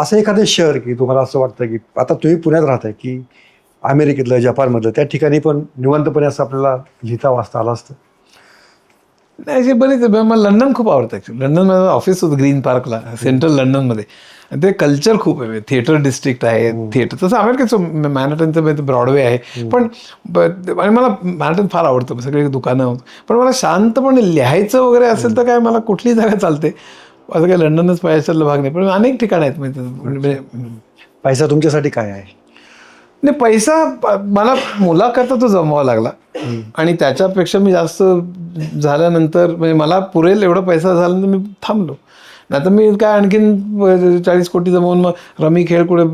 असं एखादं शहर की तुम्हाला असं वाटतं की आता तुम्ही पुण्यात राहताय की अमेरिकेतलं जपानमधलं त्या ठिकाणी पण निवंतपणे असं आपल्याला लिहिता वाचता आलं असतं? नाही असे बरेच. मला लंडन खूप आवडतं ॲक्च्युली लंडन माझं ऑफिस होतं ग्रीन पार्कला सेंट्रल लंडनमध्ये. आणि ते कल्चर खूप आहे. थिएटर डिस्ट्रिक्ट आहे. थिएटर तसं अमेरिकेचं मॅनहटनचं ब्रॉडवे आहे. पण ब- आणि मला मॅनहटन फार आवडतं. सगळे दुकानं पण मला शांतपणे लिहायचं वगैरे असेल तर काय मला कुठली जागा चालते? असं काय लंडनच पाहिजे भाग नाही पण अनेक ठिकाणं आहेत म्हणजे म्हणजे पैसा तुमच्यासाठी काय आहे? नाही पैसा मला मुलाकरता तो जमवावा लागला. आणि त्याच्यापेक्षा मी जास्त झाल्यानंतर म्हणजे मला पुरेल एवढा पैसा झाल्यानंतर मी थांबलो. नाही तर मी काय आणखीन चाळीस कोटी जमवून मग रमी खेळ कुठे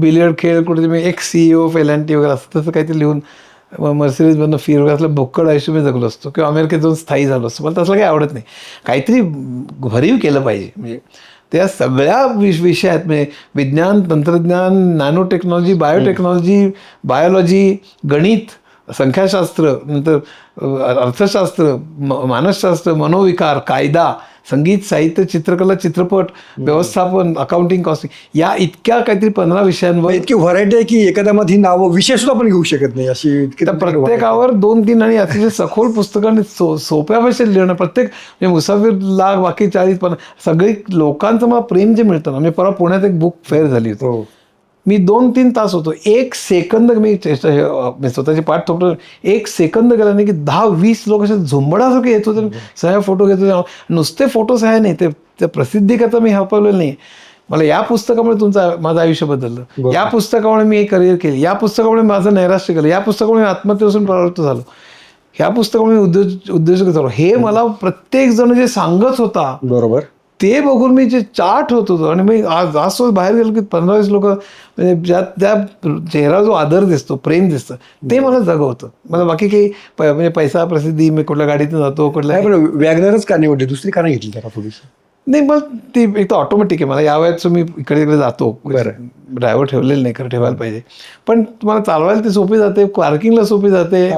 बिलियर्ड खेळ कुठे मी एक C O L N T वगैरे असं तसं काहीतरी लिहून मर्सिडीज बनणं फीर वगैरे आयुष्य मी जगलो असतो. किंवा अमेरिकेत जाऊन स्थायी झालो असतो. मला तसलं काही आवडत नाही. काहीतरी भरीव केलं पाहिजे. म्हणजे त्या सगळ्या विष विषयात म्हणजे विज्ञान तंत्रज्ञान नॅनो टेक्नॉलॉजी बायोटेक्नॉलॉजी बायोलॉजी गणित संख्याशास्त्र नंतर अर्थशास्त्र म- मानसशास्त्र मनोविकार कायदा संगीत साहित्य चित्रकला चित्रपट व्यवस्थापन अकाउंटिंग कॉस्टिंग या इतक्या काहीतरी पंधरा विषयांवर इतकी व्हरायटी आहे की एखाद्यामध्ये ही नावं विषय सुद्धा आपण घेऊ शकत नाही. अशी इतकी त्या प्रत्येकावर दोन तीन आणि अतिशय सखोल पुस्तकांनी सो सोप्या भाषेत लिहिणं. प्रत्येक म्हणजे मुसाफिरला बाकी चाळीस पन्नास सगळी लोकांचं मला प्रेम जे मिळतं ना मी परवा पुण्यात एक बुक फेअर झाली होती. हो. मी दोन तीन तास होतो. एक सेकंद मी स्वतःची पाठ थोपटं एक सेकंद गेला नाही की दहा वीस लोक असे झुंबडासारखे येत होते. सह्या फोटो घेत होते. नुसते फोटो सह्या नाही. ते त्या प्रसिद्धीकरता मी हपवलेलं नाही. मला या पुस्तकामुळे तुमचं माझं आयुष्य बदललं. या पुस्तकामुळे मी करिअर केलं. या पुस्तकामुळे माझं नैराश्य केलं. या पुस्तकामुळे मी आत्महत्येपासून प्रवृत्त झालो. ह्या पुस्तकामुळे मी उद्योग उद्योजक झालो. हे मला प्रत्येक जण जे सांगत होता बरोबर. ते बघून मी जे चाट होत होतो आणि मी आज आज बाहेर गेलो की पंधरा वीस लोक म्हणजे ज्या त्या चेहरा जो आदर दिसतो प्रेम दिसतं ते मला जगवतं. मला बाकी काही म्हणजे पैसा प्रसिद्धी मी कुठल्या गाडीतून जातो कुठल्या वॅगनरच का निवडली? दुसरी का नाही घेतली त्याला थोडीशी नाही मग ती एक तर ऑटोमॅटिक आहे. मला या वयात मी इकडे इकडे जातो. ड्रायव्हर ठेवलेलं नाही खरं ठेवायला पाहिजे. पण तुम्हाला चालवायला ती सोपी जाते पार्किंगला सोपी जाते.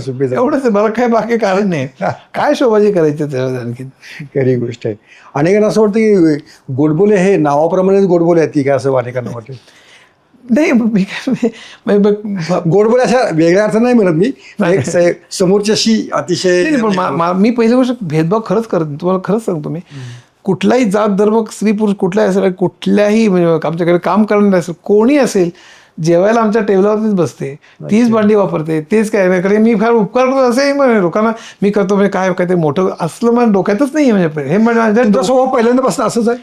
सोपी जाते. एवढंच मला काय बाकी कारण नाही. काय शोभाजी करायची त्याच्यावर आणखी खरी गोष्ट आहे. अनेकांना असं वाटतं की गोडबोले हे नावाप्रमाणेच गोडबोले आहेत की काय असं अनेकांना वाटतं. नाही मी काय म्हणजे बघ- गोडबोले अशा वेगळ्या अर्थ नाही म्हणत मी. समोरच्याशी अतिशय मा- पहिली गोष्ट भेदभाव खरंच करत. तुम्हाला खरंच सांगतो मी. कुठलाही जात धर्म स्त्री पुरुष कुठलाही असेल कुठल्याही म्हणजे आमच्याकडे काम करणारे असेल कोणी असेल जेवायला आमच्या टेबलावरतीच बसते. तीच भांडी वापरते तेच काय नाही. कारण मी फार उपकार करतो असंही म्हणजे लोकांना मी करतो म्हणजे काय काय ते मोठं असलं माझ्या डोक्यातच नाही म्हणजे. हे म्हणजे स्वभाव पहिल्यांदापासून असंच आहे?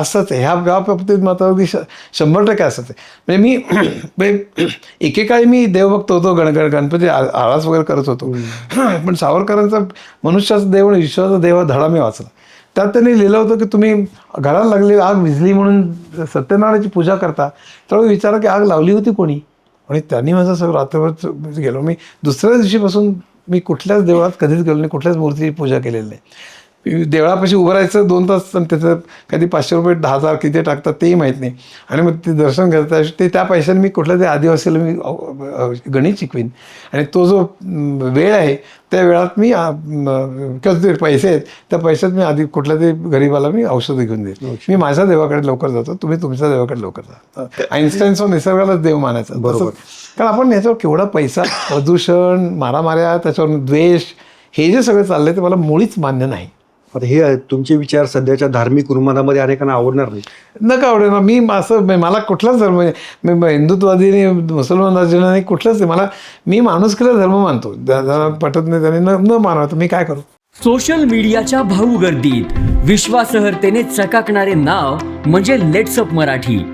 असंच आहे. ह्या ह्या बाबतीत मात्र अगदी शंभर टक्के असंच आहे. म्हणजे मी म्हणजे एकेकाळी मी देवभक्त होतो गण गण गणपती आळस वगैरे करत होतो. पण सावरकरांचा मनुष्याचा देव आणि विश्वाचा देव धडा मी वाचला. त्यात त्यांनी लिहिलं होतं की तुम्ही घराला लागली आग विझली म्हणून सत्यनारायणाची पूजा करता. त्यावेळी विचारा की आग लावली होती कोणी? आणि त्यांनी माझं सगळं रात्रभर म्हणजे गेलो. मी दुसऱ्या दिवशीपासून मी कुठल्याच देवळात कधीच गेलो नाही कुठल्याच मूर्तीची पूजा केलेली नाही. देवळापाशी उभं राहायचं दोन तास आणि त्याचं कधी पाचशे रुपये दहा हजार किती टाकतात तेही माहीत नाही. आणि मग ते दर्शन करता ते त्या पैशाने मी कुठल्या तरी आदिवासीला मी गणित शिकवीन. आणि तो जो वेळ आहे त्या वेळात मी किंवा जे पैसे आहेत त्या पैशात मी आधी कुठल्या तरी गरीबाला मी औषधं घेऊन देईन. मी माझ्या देवाकडे लवकर जातो तुम्ही तुमच्या देवाकडे लवकर जा. आईन्स्टाईनचा निसर्गालाच देव मानायचा. बरोबर. कारण आपण याच्यावर केवढा पैसा प्रदूषण मारामाऱ्या त्याच्यावर द्वेष हे जे सगळं चाललंय ते मला मुळीच मान्य नाही. आता हे तुमचे विचार सध्याच्या धार्मिक उन्मादामध्ये अनेकांना आवडणार नाही नका आवडेल ना मी असं मला कुठलाच धर्म मी मी हिंदुत्वादी नाही कुठलाच नाही. मला मी माणूस धर्म मानतो. पटत नाही त्याने न न मी काय करू? सोशल मीडियाच्या भाऊ गर्दीत विश्वासहर्तेने चकाकणारे नाव म्हणजे लेट्सअप मराठी.